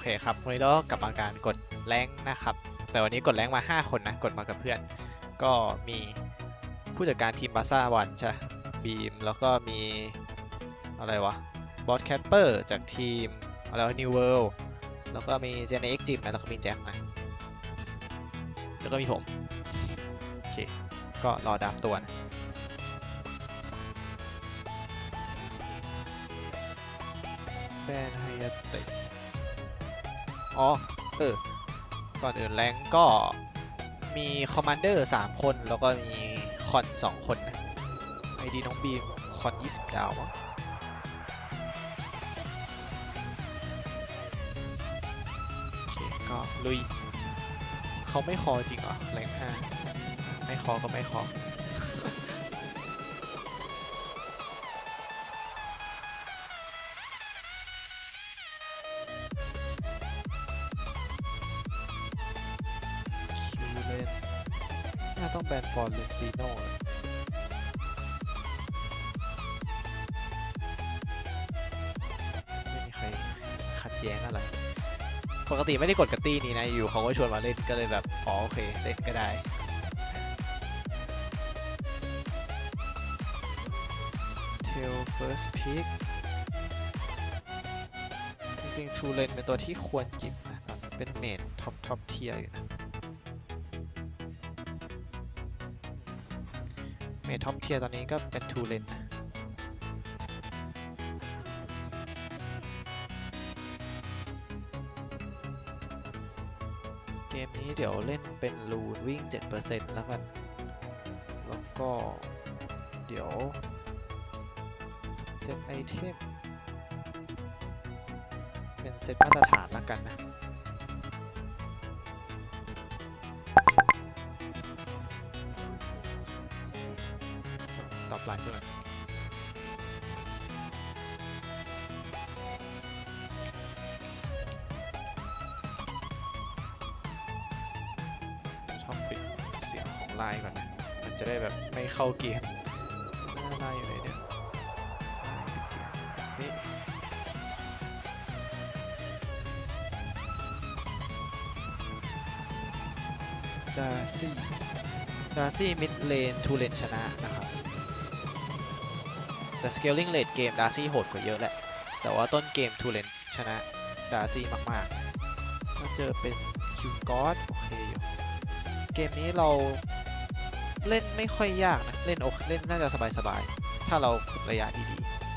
เคครับ วันนี้เราก็กลับมาการกดแรงค์นะครับ แต่วันนี้กดแรงค์มา 5 คนนะ กดมากับเพื่อน ก็มีผู้จัดการทีมบาซ่าวันใช่บีม แล้วก็มีอะไรวะ บอสแคปเปอร์จากทีมอะไรวะนิวเวิลด์แล้วก็มีเจเนเอ็กจิมนะแล้วก็มีแจ็คนะ แล้วก็มีผม โอเค ก็รอดับตัวนะแบนไฮยาเตะ อ๋อ เออ ก่อนอื่นแรงก็มีคอมมานเดอร์3คนแล้วก็มีคอน2คนนะไอดีน้องบีมคอน20ดาวมั้งโอเคก็ลุย เขาไม่คอจริงเหรอแรงห้าไม่คอก็ไม่คอ ลนน่าต้องแบนฟอร์เรนติโน่เลยไม่มีใครขัดแย้งอะไร ปกติไม่ได้กดกับตี้นี้นะ อยู่เขาก็ชวนมาเล่นก็เลยแบบ อ๋อโอเคเล่นก็ได้เทล first pick จริงๆ True Lane เป็นตัวที่ควรหยิบนะ เป็นเมนท็อปท็อปเทียอยู่นะ ทท็อปเทียร์ตอนนี้ก็เป็นทูเลนเกมนี้เดี๋ยวเล่นเป็นลูนวิ่ง 7%แล้วกัน แล้วก็เดี๋ยวเซตไอเทมเป็นเซตมาตรฐานแล้วกันนะ ไม่เกมหน้าไลน์อยู่ไหนเนี่ยปิดเสียงนี่ดาซี่ดาซี่มิดเลนทูเลนชนะนะครับ แต่ scaling late เกมดาซี่โหดกว่าเยอะแหละ แต่ว่าต้นเกมทูเลนชนะดาซี่มากๆมาเจอเป็นคิวกอดโอเคอยู่เกมนี้เรา เล่นไม่ค่อยยากนะ เล่นโอเคเล่นน่าจะสบายๆ ถ้าเราคุมระยะดีๆ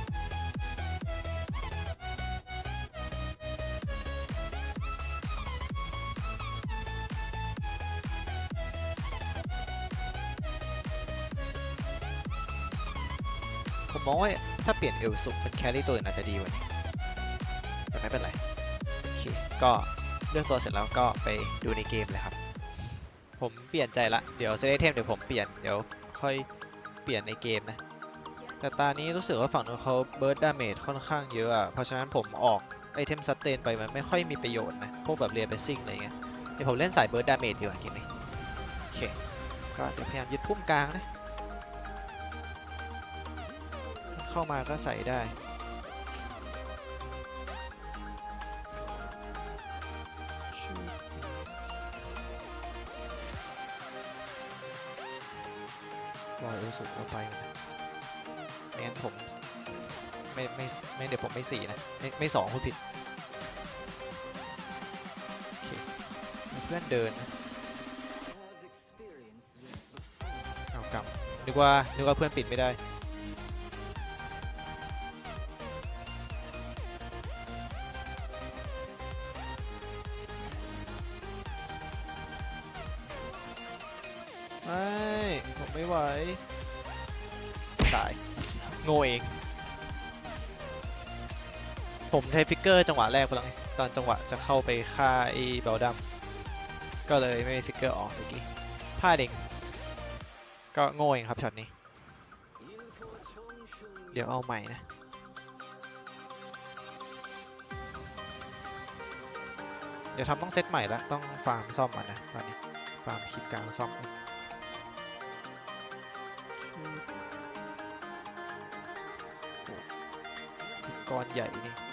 ผมมองว่าถ้าเปลี่ยนเอลสุกเป็นแครี่ตัวอื่นอาจจะดีกว่านี้แต่ไม่เป็นไร โอเค ก็เลือกตัวเสร็จแล้วก็ไปดูในเกมเลยครับ ผมเปลี่ยนใจละ เดี๋ยวเซเลเทมเดี๋ยวผมเปลี่ยน เดี๋ยวค่อยเปลี่ยนในเกมนะ แต่ตานี้รู้สึกว่าฝั่งนู้นเขาเบิร์ดดาเมจค่อนข้างเยอะอะเพราะฉะนั้นผมออกไอเทมซัตเตนไปมันไม่ค่อยมีประโยชน์นะ พวกแบบเรียนเบสซิ่งอะไรเงี้ย เดี๋ยวผมเล่นสายเบิร์ดดาเมจดีกว่าเกมนี้ โอเค ก็เดี๋ยวพยายามยึดพุ่มกลางนะ เข้ามาก็ใส่ได้ สุดเข้าไปนะไม่งั้นผมไม่ไม่ไม่เดี๋ยวผมไม่สี่นะ ไม่ไม่สองพูดผิดโอเคเพื่อนเดินนะเอากลับนึกว่านึกว่าเพื่อนปิดไม่ได้ ใช้ฟิกเกอร์จังหวะแรกไปแล้วไงตอนจังหวะจะเข้าไปฆ่าไอ้เบลดัมก็เลยไม่มีฟิกเกอร์ออกเมื่อกี้พลาดเองก็โง่เองครับช็อตนี้ เดี๋ยวเอาใหม่นะ เดี๋ยวทำต้องเซตใหม่ละต้องฟาร์มซ่อมมันนะตอนนี้ ฟาร์มคลิปกลางซ่อมอนโอ้โหอีกก้อนใหญ่นี่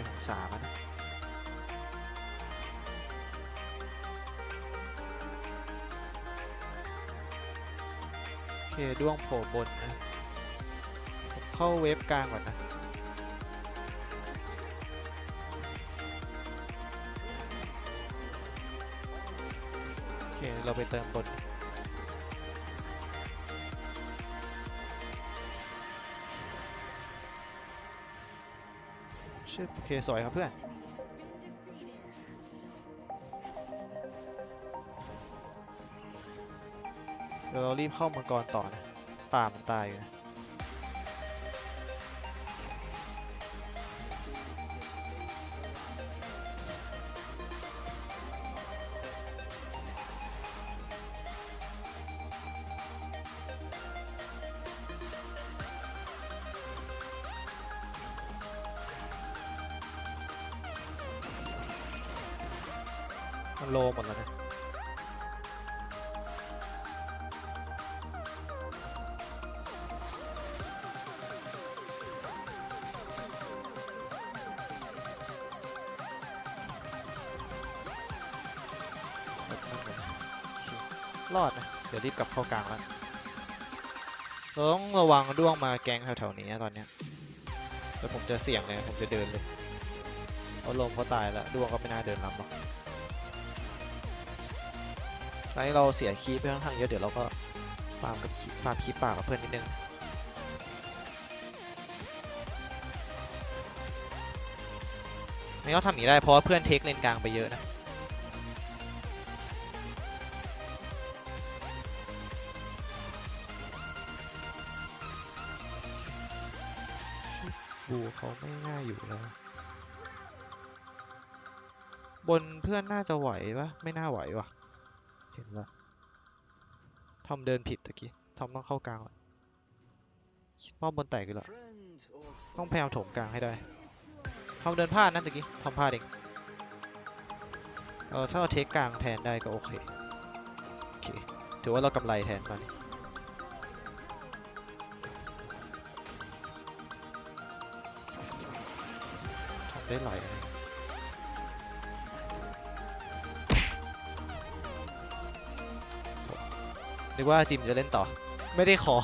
เคผมสามแล้วนะโอเคด้วงโผล่บนนะผมเข้าเวฟกลางก่อนนะโอเค เราไปเติมบน ชิบโอเคสวยครับเพื่อนเดี๋ยวเรารีบเข้ามังกรต่อนะป่ามันตายอยู่นะ รอดนะเดี๋ยวรีบกลับเข้ากลางแล้วเราต้องระวังด้วงมาแกงแถวๆนี้นะตอนเนี้ยแล้วผมจะเสี่ยงเลยผมจะเดินเลยเอาลมเขาตายแล้วด้วงก็ไม่น่าเดินรับหรอกตอนนี้เราเสียคีปไปค่อนข้างเยอะเดี๋ยวเราก็ฟาร์มกับฟาร์มคีปป่ากับเพื่อนนิดนึงนี่เราทำอย่างนี้ได้เพราะว่าเพื่อนเทคเลนกลางไปเยอะนะ บูเขาไม่น่ายอยู่แล้ว บนเพื่อนน่าจะไหวปะไม่น่าไหววะเห็นละทอมเดินผิดตะกี้ทอมต้องเข้ากลางละคิดว่าบนแตกอยู่แล้วต้องพยายามโถมกลางให้ได้ทอมเดินพลาดนั่นตะกี้ทอมพลาดเองเออถ้าเราเทคกลางแทนได้ก็โอเคโอเคถือว่าเรากำไรแทนมานี่ ได้หลายอันนึกว่าจิมจะเล่นต่อ ไม่ได้คอ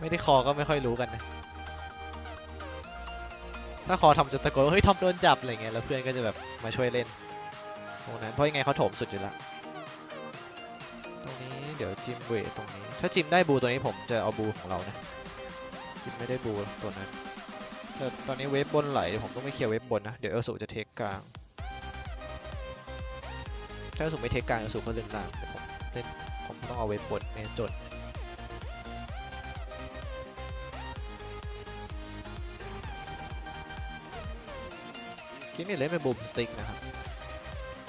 ไม่ได้คอก็ไม่ค่อยรู้กันนะ ถ้าคอทำจะตะโกนเฮ้ยทอมโดนจับอะไรเงี้ยแล้วเพื่อนก็จะแบบมาช่วยเล่นตรงนั้นเพราะยังไงเขาถมสุดอยู่ละตรงนี้เดี๋ยวจิมเวทตรงนี้ ถ้าจิมได้บูตัวนี้ผมจะเอาบูของเรานะจิมไม่ได้บูตัวนั้น แต่ตอนนี้เวฟบนไหลผมต้องไม่เคลียร์เวฟบนนะ เดี๋ยวเอลสูจะเทคกลาง ถ้าเอลสูไม่เทคกลางเอลสูก็เล่นล่างผมเล่นผมต้องเอาเวฟบนไม่งั้นจนคิดนี่เล่นเป็นบูมสติ๊กนะครับ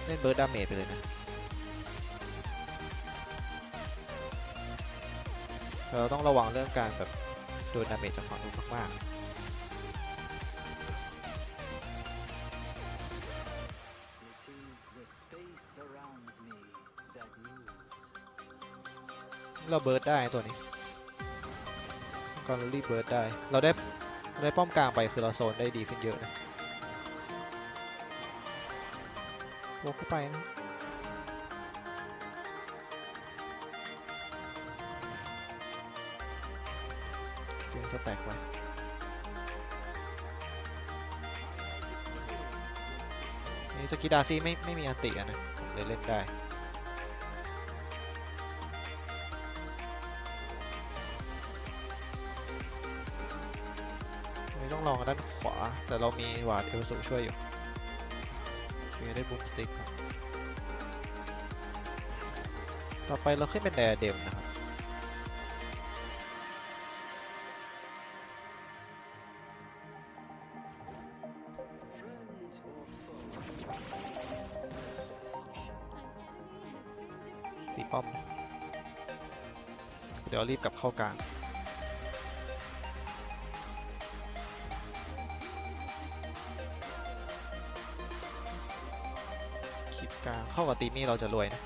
เล่นเบิร์ดดาเมจไปเลยนะเราต้องระวังเรื่องการแบบโดนดาเมจจากฝั่งนู้นมากๆ เราเบิร์ดได้ตัวนี้กอนเรารีบเบิร์ดได้ เราได้เราได้ป้อมกลางไปคือเราโซนได้ดีขึ้นเยอะนะบวกเข้าไปนะเก็บสแต็กไว้นี่สกิดาซี่ไม่ไม่มีอันติอะนะผมเลยเล่นได้ นี้ต้องลองด้านขวา แต่เรามีหวาดเอลสูช่วยอยู่โอเคได้บูมสติ๊กครับต่อไปเราขึ้นเป็นแดร์เดมนะครับ ตีป้อมนะเดี๋ยวรีบกลับเข้ากลาง เข้ากับตีมี่เราจะรวยนะ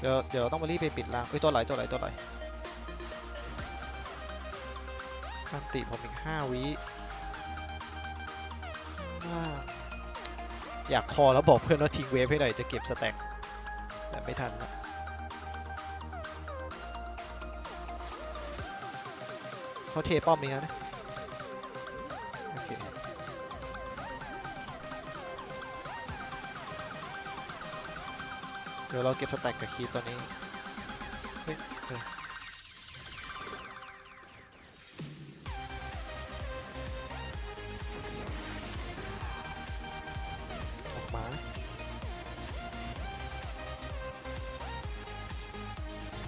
เดี๋ยวเดี๋ยวเราต้องมารีบไปปิดล่างเอ้ยตัวไหลตัวไหลตัวไหลอันติผมอีกห้าวิอยากคอแล้วบอกเพื่อนว่าทิ้งเวฟให้หน่อยจะเก็บสแต็กแต่ไม่ทันละเขาเทป้อมนี้นะ ดี๋ยวเราเก็บสแต็กกับคีปตัวนี้เฮ้ยเออออกมา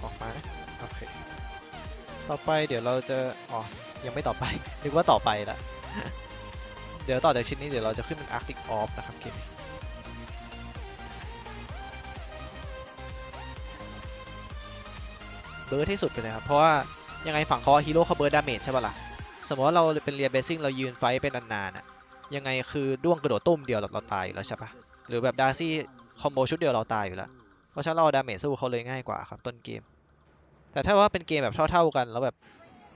ออกมาโอเค ต่อไปเดี๋ยวเราจะ อ๋อ ยังไม่ต่อไป นึกว่าต่อไปละ เดี๋ยวต่อจากชิ้นนี้เดี๋ยวเราจะขึ้นเป็น Arctic Orb นะครับเกมนี้ เบิร์ดที่สุดไปเลยครับ เพราะว่ายังไงฝั่งเขาฮีโร่เขาเบิร์ดดาเมจใช่ปะล่ะ สมมติว่าเราเป็นเรียเบสซิ่งเรายืนไฟเป็นนานๆอะยังไงคือด้วงกระโดดตุ้มเดียวเราตายอยู่แล้วใช่ปะหรือแบบดาร์ซี่คอมโบชุดเดียวเราตายอยู่แล้ว เพราะฉะนั้นเราดาเมจสู้เขาเลยง่ายกว่าครับต้นเกม แต่ถ้าว่าเป็นเกมแบบเท่าๆกันแล้วแบบ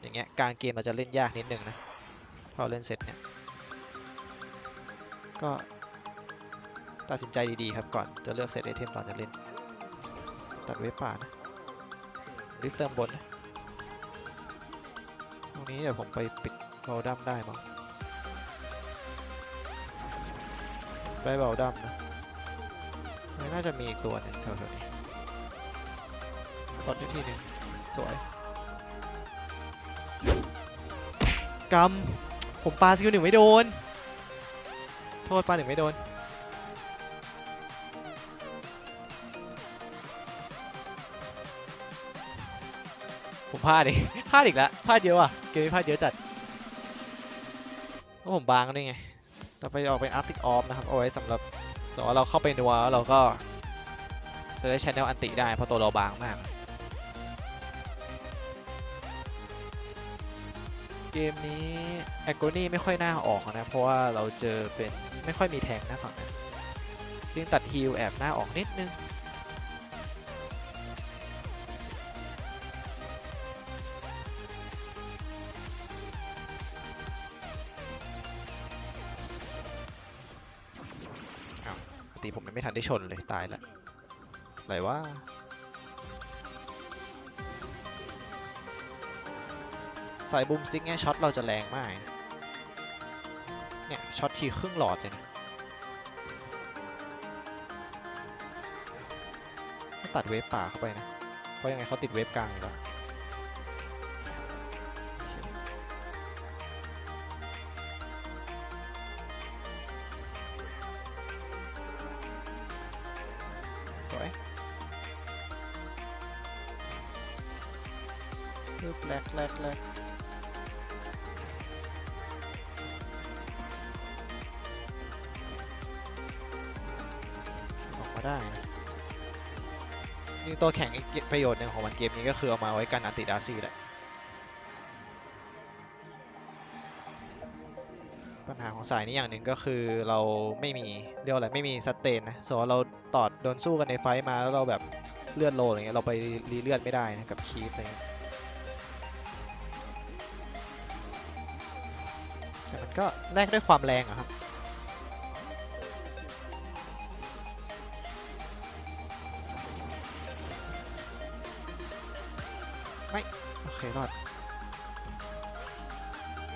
อย่างเงี้ยกลางเกมมันจะเล่นยากนิดนึงนะพอเล่นเสร็จเนี่ย ก็ตัดสินใจดีๆครับก่อนจะเลือกเซตไอเทมตอนจะเล่น ตัดเวป่านะ รีบเติมบนนะตรงนี้เดี๋ยวผมไปปิดเบลดัมได้มั้งได้เบลดัมนะไม่น่าจะมีอีกตัวนึงแถวๆนี้กดได้ทีหนึงสวยกำผมปาสกิลหนึ่งไม่โดน โทษปาหนึ่งไม่โดน พลาดอีกพลาดอีกแล้วพลาดเยอะว่ะเกมนี้พลาดเยอะจัดเพราะผมบางด้วยไงต่อไปออกเป็น Arctic Orb นะครับเอาไว้สำหรับสมมติว่าเราเข้าไปนัวแล้วเราก็จะได้ Channel อันติได้เพราะตัวเราบางมาก เกมนี้แอ g โกนี่ไม่ค่อยน่าออกนะ เพราะว่าเราเจอเป็นไม่ค่อยมีแทงหน้าฝั่งนั้นยิงตัดฮิลแอบหน้าออกนิดนึง ไม่ทันได้ชนเลยตายละอะไรวะสายบูมสติ๊กเนี่ยช็อตเราจะแรงมาก เนี่ยช็อตทีครึ่งหลอดเลยนะตัดเวฟป่าเข้าไปนะ เพราะยังไงเขาติดเวฟกลางอยู่แล้ว ประโยชน์หนึ่งของมันเกมนี้ก็คือเอามาไว้กันอันติดาซี่แหละ ปัญหาของสายนี้อย่างหนึ่งก็คือเราไม่มีเรียกว่าอะไรไม่มีสเตนนะสมมติเราตอดโดนสู้กันในไฟมาแล้วเราแบบเลือดโลอะไรเงี้ยเราไปรีเลือดไม่ได้นะกับคีฟอะไรเงี้ยแต่มันก็แลกด้วยความแรงอะครับ เครอด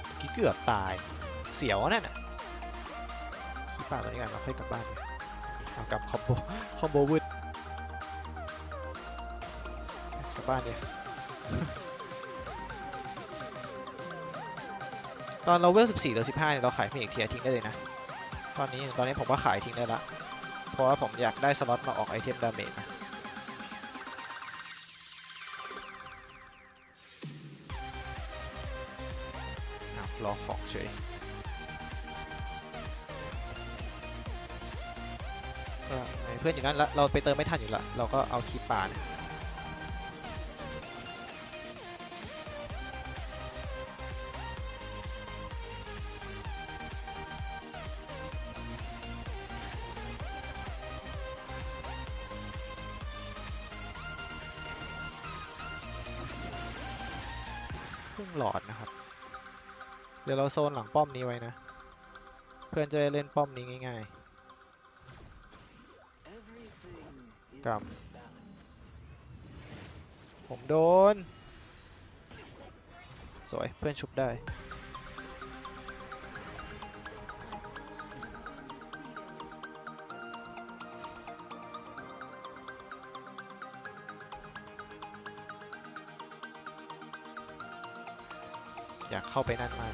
เมื่อกี้เกือบตาย เสียวนั่นน่ะขี้ป่าตัวนี้ก่อนเราค่อยกลับบ้านเอากลับคอมโบคอมโบวืดกลับบ้านเนี่ยตอนเราเวล14หรือ15เนี่ยเราขายไม่อีกเทียทิ้งได้เลยนะ ตอนนี้ตอนนี้ผมว่าขายทิ้งได้ละ เพราะว่าผมอยากได้สล็อตมาออกไอเทมดาเมจนะ อ้าวรอของเฉยเพื่อนอยู่นั่นแล้วเราไปเติมไม่ทันอยู่ละเราก็เอาคีปป่าเนี่ย เดี๋ยวเราโซนหลังป้อมนี้ไว้นะ เพื่อนจะได้เล่นป้อมนี้ง่ายๆกรรมผมโดน สวย เพื่อนชุบได้ อยากเข้าไปนั่นมา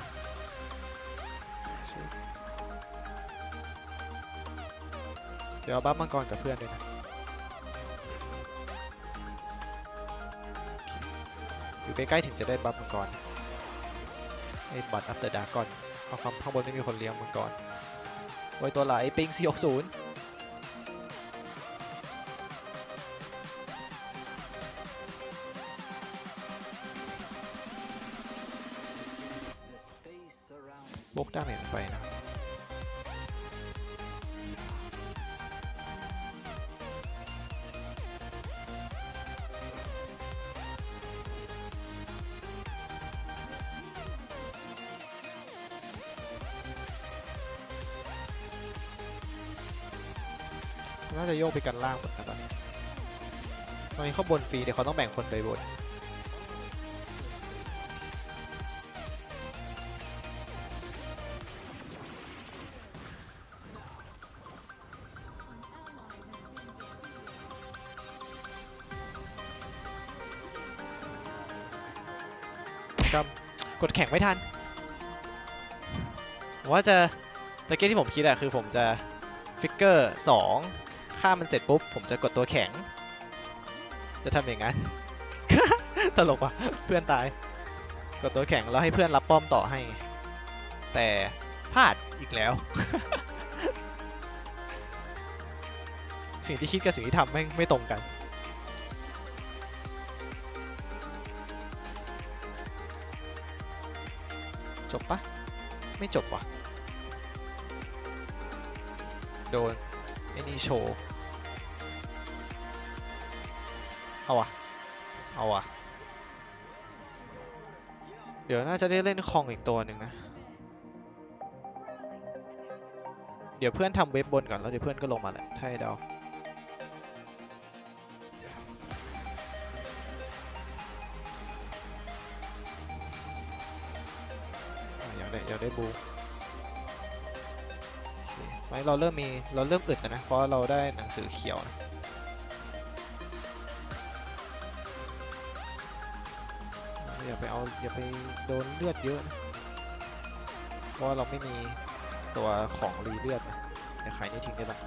เดี๋ยวเอาบัฟมังกรกับเพื่อนด้วยนะอยู่ใกล้ๆถึงจะได้บัฟมังกรไอ้บัตอัปเตอร์ดากอนเอาคำข้างบนไม่มีคนเลี้ยงมังกรโอ้ยตัวไหลปิง460บกดาเม ยกไปกันล่างหมดนะตอนนี้ ตอนนี้เขาบนฟรีเดี๋ยวเขาต้องแบ่งคนไปบนกำกดแข่งไม่ทันว่าจะตะเกียที่ผมคิดอะคือผมจะฟิกเกอร์สอง ฆ่ามันเสร็จปุ๊บ ผมจะกดตัวแข็ง จะทำอย่างนั้น ตลกว่ะ เพื่อนตาย กดตัวแข็งแล้วให้เพื่อนรับป้อมต่อให้ แต่พลาดอีกแล้ว สิ่งที่คิดกับสิ่งที่ทำไม่ไม่ตรงกันจบปะไม่จบว่ะ โดนไอ้นี่โชว์ เอาวะเดี๋ยวน่าจะได้เล่นคองอีกตัวหนึ่งนะ เดี๋ยวเพื่อนทำเว็บบนก่อนแล้วเดี๋ยวเพื่อนก็ลงมาแหละถ้าให้เดาอะอยากได้อยากได้บูไว้เราเริ่มมีเราเริ่มอึดแล้วนะ เพราะเราได้หนังสือเขียวนะ ไปเอาอย่าไปโดนเลือดเยอะนะเพราะเราไม่มีตัวของรีเลือดนะเดี๋ยวขายนี่ทิ้งได้ละ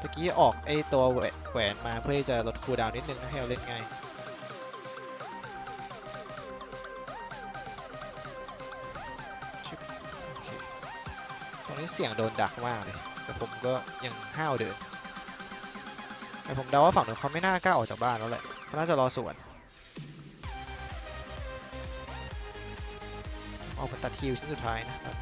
ตะกี้ออกไอตัวแหวนมาเพื่อที่จะลดคูลดาวน์นิดนึงนะให้เราเล่นง่ายตรงนี้เสี่ยงโดนดักมากเลย แต่ผมก็ยังห้าวเดินแต่ผมเดาว่าฝั่งนู้นเขาไม่น่ากล้าออกจากบ้านแล้วแหละเขาน่าจะรอสวน ออกมาตัดคิวชิ้นสุดท้ายนะครับ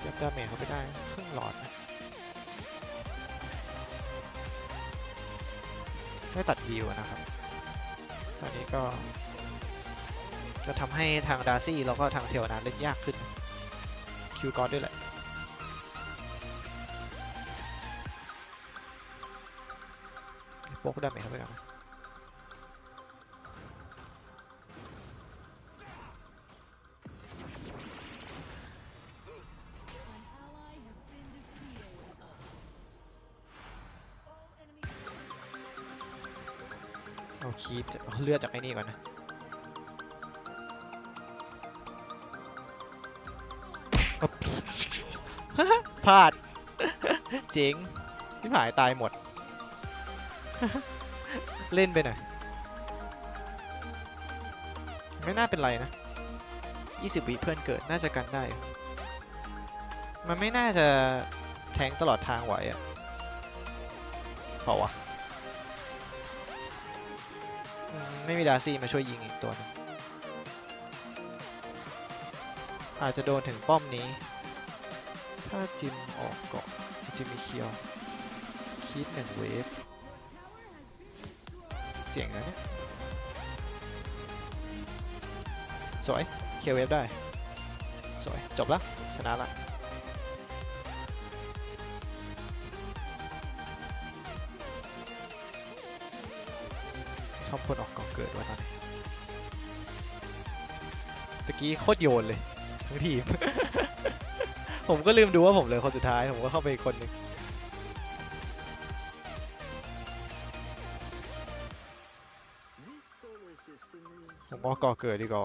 เก็บดาเมจเขาไปได้ครึ่งหลอดนะไม่ตัดฮิวนะครับ ตอนนี้ก็ จะทำให้ทางดาร์ซี่แล้วก็ทางเทวนาเล่นยากขึ้น คิวกอดด้วยแหละ โป๊กดาเมจเข้าไปก่อนนเอาคีบเลือดจากไอ้นี่ก่อนนะพลาด เจ๋งที่ผายตายหมด เล่นไปหน่อย ไม่น่าเป็นไรนะ 20วิเพื่อนเกิด น่าจะกันได้ มันไม่น่าจะแทงตลอดทางไหวอะเปล่าวะ ไม่มีดาซี่มาช่วยยิงอีกตัวนึงอาจจะโดนถึงป้อมนี้ ถ้าจิมออกเกาะจิมมีเคียว คิดหนึ่งเวฟ เสียงนะเนี่ยสวยเคเวฟได้ สวย จบแล้ว ชนะละชอบคนออกก่อเกิดวันนั้นตะกี้โคตรโยนเลยทั้งทีม ผมก็ลืมดูว่าผมเลยคนสุดท้าย ผมก็เข้าไปคนหนึ่ง ผมเอก่อเกิดดีกว่า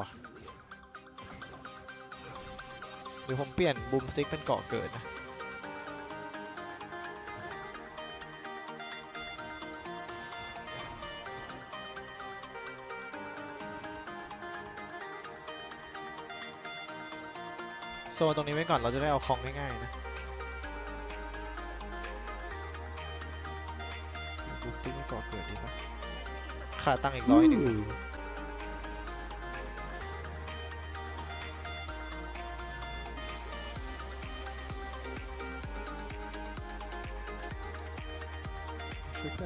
หรือผมเปลี่ยนบูมสติ๊กเป็นเกาะเกิดนะ โซนตรงนี้ไว้ก่อนเราจะได้เอาของง่ายๆนะบูมสติ๊กเป็นเกาะเกิดดีปะค่าตั้งอีกร้อยหนึ่ง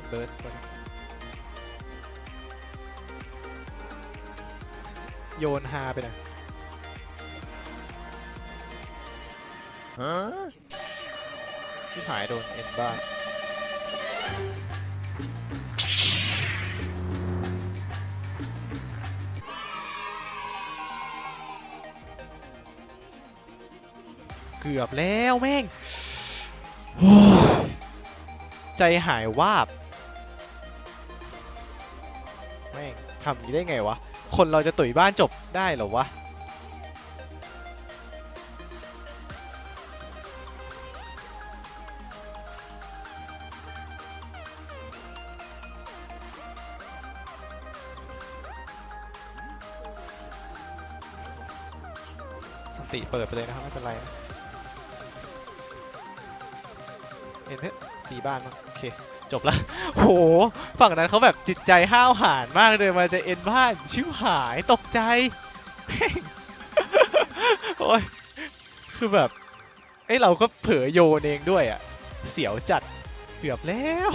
เบิร์ดก่อนโยนฮาไปน่อยที่หายโดนเอ็นบ้านเกือบแล้วแม่ง ใจหายวาบ แม่งทำอย่างนี้ได้ไงวะ คนเราจะตุ๋ยบ้านจบได้เหรอวะติเปิดไปเลยนะครับไม่เป็นไรนะเห็นไหมตีบ้านมั้งโอเค จบละโห ฝั่งนั้นเขาแบบจิตใจห้าวหาญมากเลยมาจะเอ็นบ้านชิวหายตกใจแม่งโอ้ย คือแบบเอ้เราก็เผลอโยนเองด้วยอะ เสียวจัดเกือบแล้ว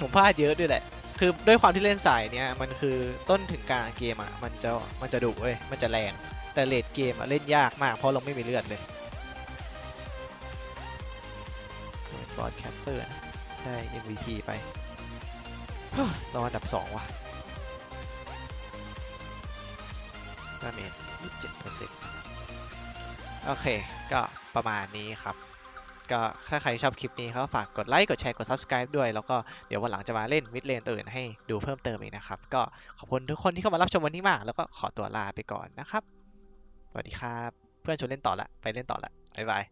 ผมพลาดเยอะด้วยแหละ คือด้วยความที่เล่นสายเนี้ยมันคือต้นถึงกลางเกมอะ มันจะมันจะดุเว้ย มันจะแรง แต่เลดเกมอะเล่นยากมากเพราะเราไม่มีเลือดเลย อดแคปเปอร์นะได้ MVP ไปเฮ้ยรออันดับ 2 ว่ะดาเมจ27%โอเค ก็ประมาณนี้ครับ ก็ถ้าใครชอบคลิปนี้ก็ฝากกดไลค์ กดแชร์ กด subscribe ด้วย แล้วก็เดี๋ยววันหลังจะมาเล่นมิดเลนตัวอื่นให้ดูเพิ่มเติมอีกนะครับ ก็ขอบคุณทุกคนที่เข้ามารับชมวันนี้มาก แล้วก็ขอตัวลาไปก่อนนะครับ สวัสดีครับ เพื่อนชวนเล่นต่อละ ไปเล่นต่อละ บ๊ายบาย